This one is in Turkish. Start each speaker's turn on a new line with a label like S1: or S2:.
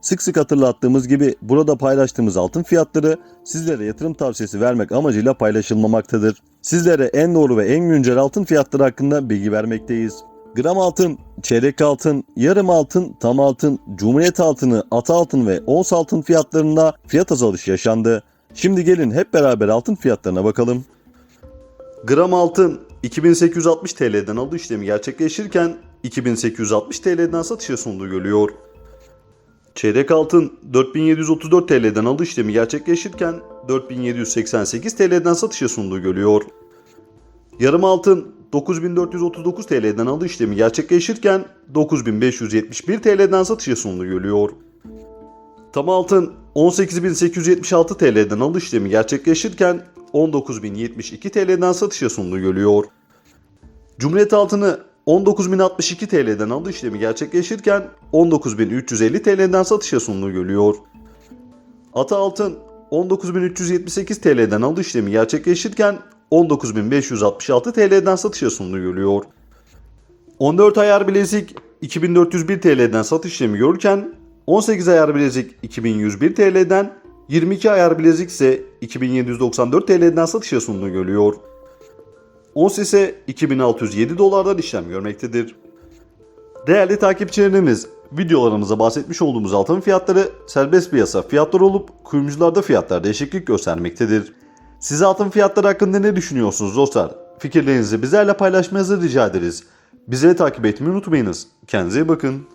S1: Sık sık hatırlattığımız gibi burada paylaştığımız altın fiyatları sizlere yatırım tavsiyesi vermek amacıyla paylaşılmamaktadır. Sizlere en doğru ve en güncel altın fiyatları hakkında bilgi vermekteyiz. Gram altın, çeyrek altın, yarım altın, tam altın, cumhuriyet altını, ata altın ve ons altın fiyatlarında fiyat azalışı yaşandı. Şimdi gelin hep beraber altın fiyatlarına bakalım. Gram altın 2860 TL'den alış işlemi gerçekleşirken 2860 TL'den satışa sunduğu görülüyor. Çeyrek altın 4734 TL'den alış işlemi gerçekleşirken 4788 TL'den satışa sunduğu görülüyor. Yarım altın 9439 TL'den alış işlemi gerçekleşirken 9571 TL'den satışa sunduğu görülüyor. Tam altın 18876 TL'den alış işlemi gerçekleşirken 19072 TL'den satışa sunduğu görülüyor. Cumhuriyet altını 19.062 TL'den alış işlemi gerçekleşirken 19.350 TL'den satışa sunduğu görülüyor. Ata altın 19.378 TL'den alış işlemi gerçekleşirken 19.566 TL'den satışa sunduğu görülüyor. 14 ayar bilezik 2401 TL'den satış işlemi görürken 18 ayar bilezik 2101 TL'den 22 ayar bilezik ise 2794 TL'den satışa sunduğu görülüyor. Ons ise 2607 dolardan işlem görmektedir. Değerli takipçilerimiz, videolarımıza bahsetmiş olduğumuz altın fiyatları serbest piyasa fiyatları olup kuyumcularda fiyatlar değişiklik göstermektedir. Siz altın fiyatları hakkında ne düşünüyorsunuz dostlar? Fikirlerinizi bizlerle paylaşmanızı rica ederiz. Bizleri takip etmeyi unutmayınız. Kendinize iyi bakın.